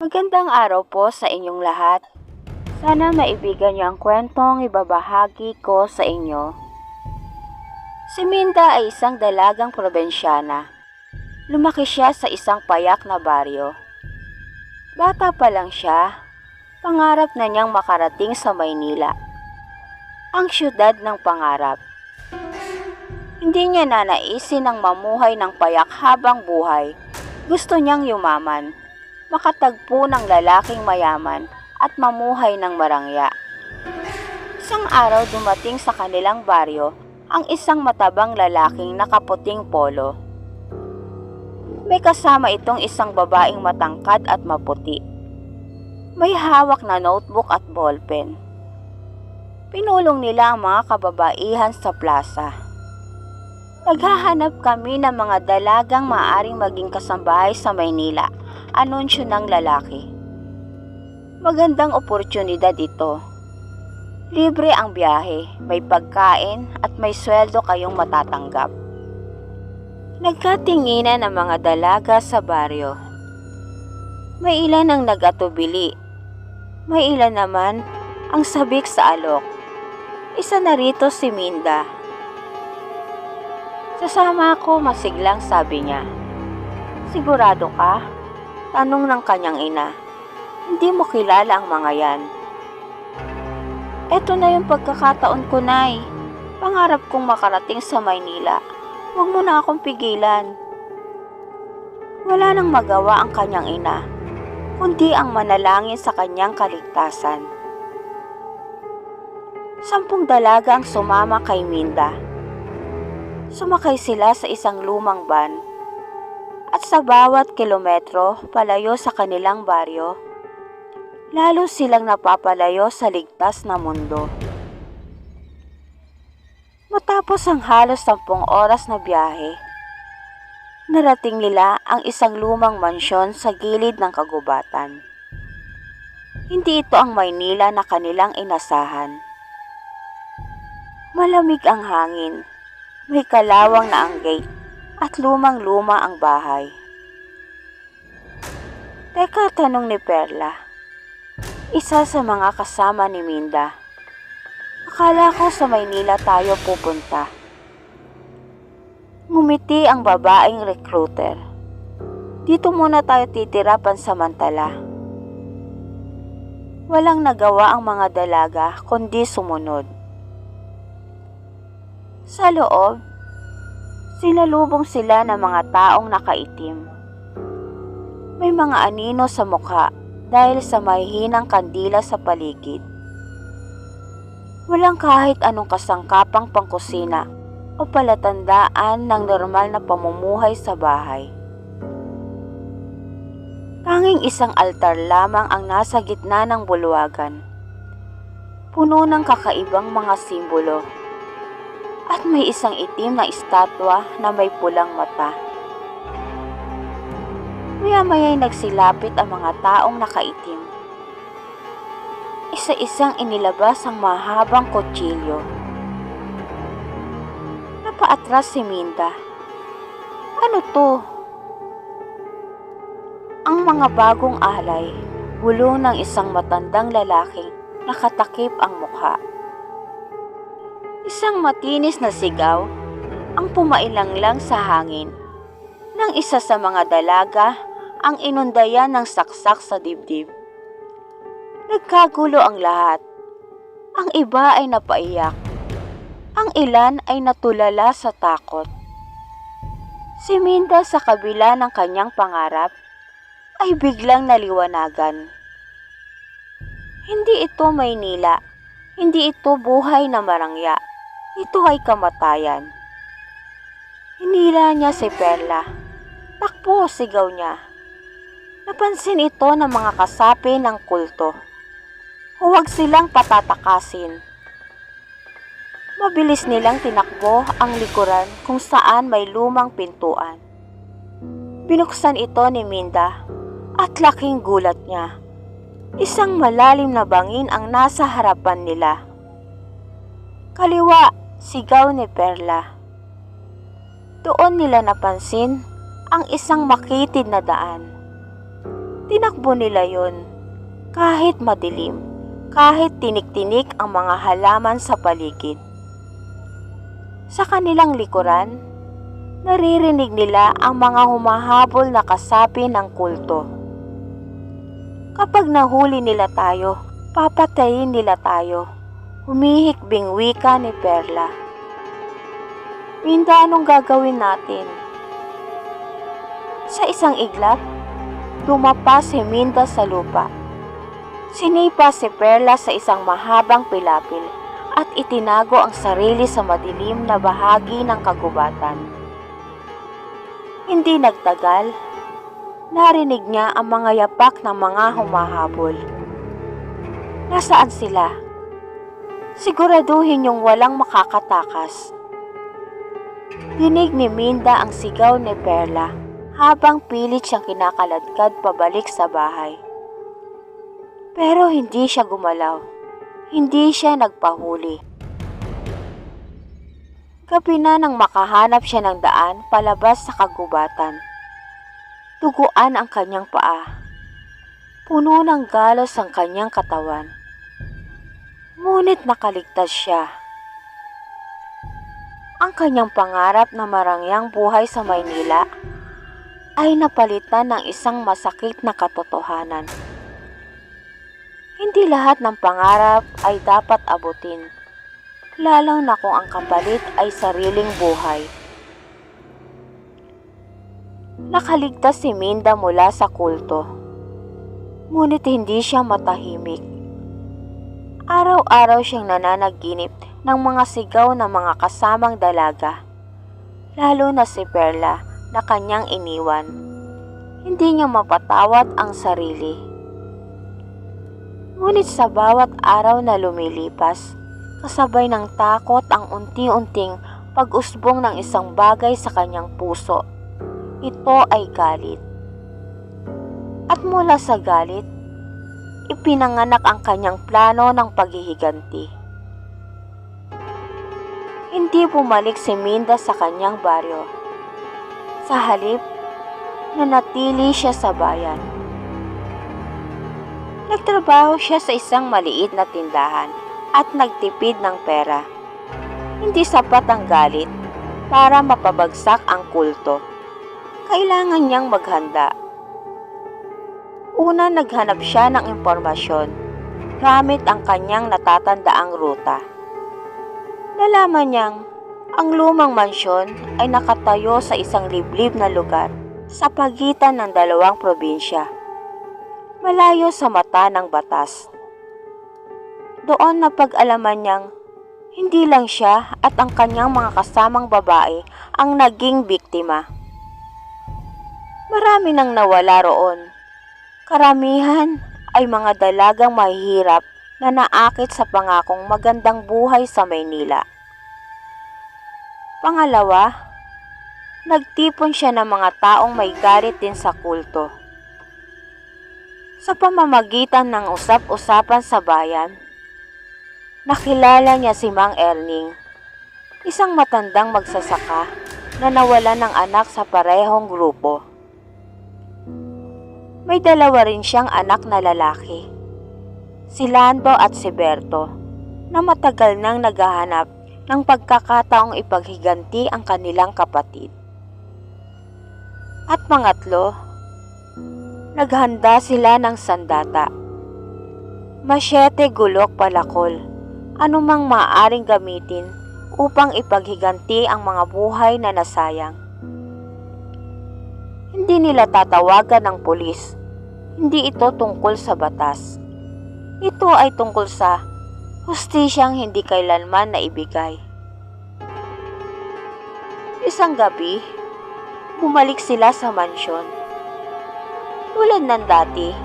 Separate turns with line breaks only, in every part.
Magandang araw po sa inyong lahat. Sana maibigan niyo ang kwentong ibabahagi ko sa inyo. Si Minda ay isang dalagang probinsyana. Lumaki siya sa isang payak na baryo. Bata pa lang siya, pangarap na niyang makarating sa Maynila. Ang syudad ng pangarap. Hindi niya nanaisin ang mamuhay ng payak habang buhay. Gusto niyang yumaman makatagpo ng lalaking mayaman at mamuhay ng marangya. Isang araw dumating sa kanilang baryo ang isang matabang lalaking nakaputing polo. May kasama itong isang babaeng matangkad at maputi. May hawak na notebook at ballpen. Pinulong nila ang mga kababaihan sa plaza. Naghahanap kami ng mga dalagang maaring maging kasambahay sa Maynila anunsyo ng lalaki. Magandang oportunidad ito. Libre ang biyahe, may pagkain at may sweldo kayong matatanggap. Nagkatinginan ang mga dalaga sa baryo. May ilan ang nagatubili. May ilan naman ang sabik sa alok. Isa na rito si Minda. Sasama ako masiglang sabi niya. Sigurado ka? Tanong ng kanyang ina. Hindi mo kilala ang mga yan. Eto na yung pagkakataon ko, Nay. Pangarap kong makarating sa Maynila. Huwag mo na akong pigilan. Wala nang magawa ang kanyang ina, kundi ang manalangin sa kanyang kaligtasan. Sampung dalaga ang sumama kay Minda. Sumakay sila sa isang lumang van at sa bawat kilometro palayo sa kanilang baryo, lalo silang napapalayo sa ligtas na mundo. Matapos ang halos sampung oras na biyahe, narating nila ang isang lumang mansyon sa gilid ng kagubatan. Hindi ito ang Maynila na kanilang inasahan. Malamig ang hangin, may kalawang na ang gate at lumang-luma ang bahay. Teka, tanong ni Perla. Isa sa mga kasama ni Minda. Akala ko sa Maynila tayo pupunta. Ngumiti ang babaeng recruiter. Dito muna tayo titira pansamantala. Walang nagawa ang mga dalaga kundi sumunod. Sa loob, Sinalubong sila ng mga taong nakaitim. May mga anino sa mukha dahil sa mahihinang kandila sa paligid. Walang kahit anong kasangkapang pangkusina o palatandaan ng normal na pamumuhay sa bahay. Tanging isang altar lamang ang nasa gitna ng bulwagan. Puno ng kakaibang mga simbolo at may isang itim na estatwa na may pulang mata. Maya-maya'y nagsilapit ang mga taong nakaitim. Isa-isang inilabas ang mahabang kutsilyo. Napaatras si Minda. Ano to? Ang mga bagong alay, bulong ng isang matandang lalaking nakatakip ang mukha. Isang matinis na sigaw ang pumailang lang sa hangin nang isa sa mga dalaga ang inundayan ng saksak sa dibdib. Nagkagulo ang lahat. Ang iba ay napaiyak. Ang ilan ay natulala sa takot. Si Minda sa kabila ng kanyang pangarap ay biglang naliwanagan. Hindi ito Maynila. Hindi ito buhay na marangya. Ito ay kamatayan. Hinila niya si Perla. Takbo, sigaw niya. Napansin ito ng mga kasapi ng kulto. Huwag silang patatakasin. Mabilis nilang tinakbo ang likuran kung saan may lumang pintuan. Binuksan ito ni Minda at laking gulat niya. Isang malalim na bangin ang nasa harapan nila. Kaliwa, sigaw ni Perla. Doon nila napansin ang isang makitid na daan. Tinakbo nila yon kahit madilim, kahit tinik-tinik ang mga halaman sa paligid. Sa kanilang likuran, naririnig nila ang mga humahabol na kasapi ng kulto. Kapag nahuli nila tayo, papatayin nila tayo. Humihikbing wika ni Perla. Minda, anong gagawin natin? Sa isang iglap, dumapa si Minda sa lupa. Sinipa si Perla sa isang mahabang pilapil at itinago ang sarili sa madilim na bahagi ng kagubatan. Hindi nagtagal, narinig niya ang mga yapak ng mga humahabol. Nasaan sila? Siguraduhin yung walang makakatakas. Dinig ni Minda ang sigaw ni Perla habang pilit siyang kinakaladkad pabalik sa bahay. Pero hindi siya gumalaw. Hindi siya nagpahuli. Gabi na nang makahanap siya ng daan palabas sa kagubatan. Tuguan ang kanyang paa. Puno ng galos ang kanyang katawan. Ngunit nakaligtas siya. Ang kanyang pangarap na marangyang buhay sa Maynila ay napalitan ng isang masakit na katotohanan. Hindi lahat ng pangarap ay dapat abutin, lalo na kung ang kapalit ay sariling buhay. Nakaligtas si Minda mula sa kulto, ngunit hindi siya matahimik. Araw-araw siyang nananaginip ng mga sigaw ng mga kasamang dalaga, lalo na si Perla na kanyang iniwan. Hindi niya mapatawad ang sarili. Ngunit sa bawat araw na lumilipas, kasabay ng takot ang unti-unting pag-usbong ng isang bagay sa kanyang puso. Ito ay galit. At mula sa galit, ipinanganak ang kanyang plano ng paghihiganti. Hindi bumalik si Minda sa kanyang baryo. Sa halip, nanatili siya sa bayan. Nagtrabaho siya sa isang maliit na tindahan at nagtipid ng pera. Hindi sapat ang galit para mapabagsak ang kulto. Kailangan niyang maghanda. Una naghanap siya ng impormasyon gamit ang kanyang natatandaang ruta. Nalaman niyang ang lumang mansyon ay nakatayo sa isang liblib na lugar sa pagitan ng dalawang probinsya malayo sa mata ng batas. Doon na pag-alaman niyang hindi lang siya at ang kanyang mga kasamang babae ang naging biktima. Marami nang nawala roon. Karamihan ay mga dalagang mahihirap na naakit sa pangakong magandang buhay sa Maynila. Pangalawa, nagtipon siya ng mga taong may galit din sa kulto sa pamamagitan ng usap-usapan sa bayan, nakilala niya si Mang Erning, isang matandang magsasaka na nawala ng anak sa parehong grupo. May dalawa rin siyang anak na lalaki, si Lando at si Berto, na matagal nang naghahanap ng pagkakataong ipaghiganti ang kanilang kapatid. At pangatlo, Naghanda sila ng sandata. Masyete, gulok, palakol, anumang maaaring gamitin upang ipaghiganti ang mga buhay na nasayang. Hindi nila tatawagan ng pulis. Hindi ito tungkol sa batas. Ito ay tungkol sa hustisyang hindi kailanman naibigay. Isang gabi, bumalik sila sa mansyon tulad ng dati,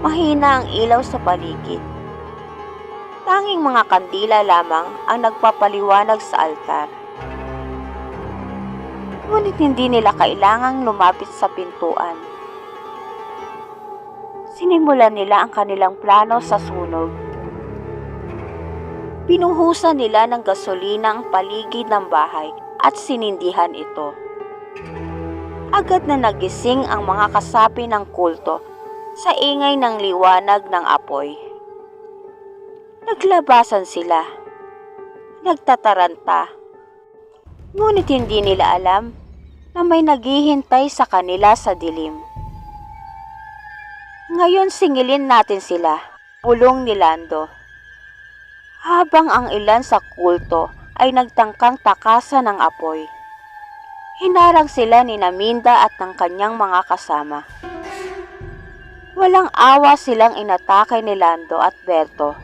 mahina ang ilaw sa paligid. Tanging mga kandila lamang ang nagpapaliwanag sa altar. Ngunit hindi nila kailangang lumapit sa pintuan. Sinimulan nila ang kanilang plano sa sunog. Pinuhusan nila ng gasolina ang paligid ng bahay at sinindihan ito agad na nagising ang mga kasapi ng kulto sa ingay ng liwanag ng apoy. Naglabasan sila. Nagtataranta. Ngunit hindi nila alam na may naghihintay sa kanila sa dilim. Ngayon singilin natin sila, pulong ni Lando. Habang ang ilan sa kulto ay nagtangkang takasan ng apoy. Hinarang sila ni Naminda at ng kanyang mga kasama. Walang awa silang inatake ni Lando at Berto.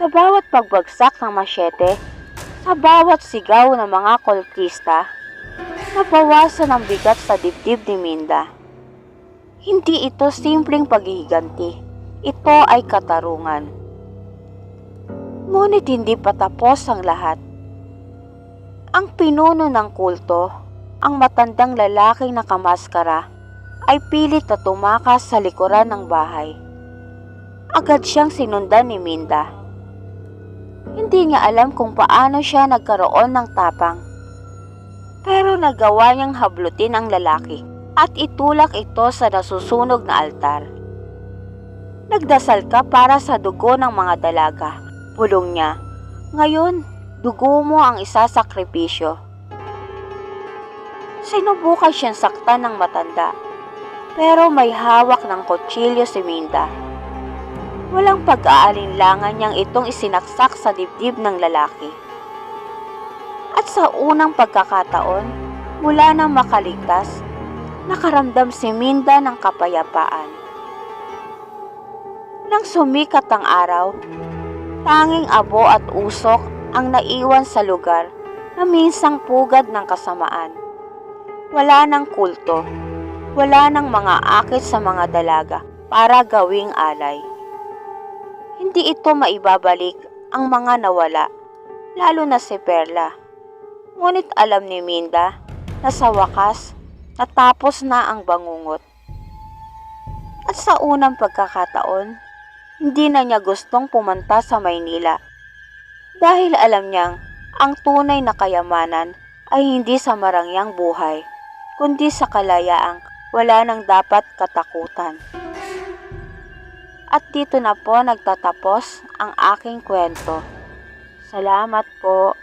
Sa bawat pagbagsak ng masyete, sa bawat sigaw ng mga kultista, nabawasan ang bigat sa dibdib ni Minda. Hindi ito simpleng paghihiganti. Ito ay katarungan. Ngunit hindi pa tapos ang lahat. Ang pinuno ng kulto, ang matandang lalaking nakamaskara, ay pilit na tumakas sa likuran ng bahay. Agad siyang sinundan ni Minda. Hindi niya alam kung paano siya nagkaroon ng tapang. Pero nagawa niyang hablutin ang lalaki at itulak ito sa nasusunog na altar. Nagdasal ka para sa dugo ng mga dalaga, pulong niya. Ngayon, dugo mo ang isasakripisyo. Sinubukan siyang saktan ng matanda, pero may hawak ng kutsilyo si Minda. Walang pag-aalinlangan niyang itong isinaksak sa dibdib ng lalaki. At sa unang pagkakataon, mula nang makaligtas, nakaramdam si Minda ng kapayapaan. Nang sumikat ang araw, tanging abo at usok ang naiwan sa lugar na minsang pugad ng kasamaan. Wala ng kulto, wala ng mga akit sa mga dalaga para gawing alay. Hindi ito maibabalik ang mga nawala, lalo na si Perla. Ngunit alam ni Minda na sa wakas, natapos na ang bangungot. At sa unang pagkakataon, hindi na niya gustong pumunta sa Maynila. Dahil alam niyang ang tunay na kayamanan ay hindi sa marangyang buhay, kundi sa kalayaang wala nang dapat katakutan. At dito na po nagtatapos ang aking kwento. Salamat po.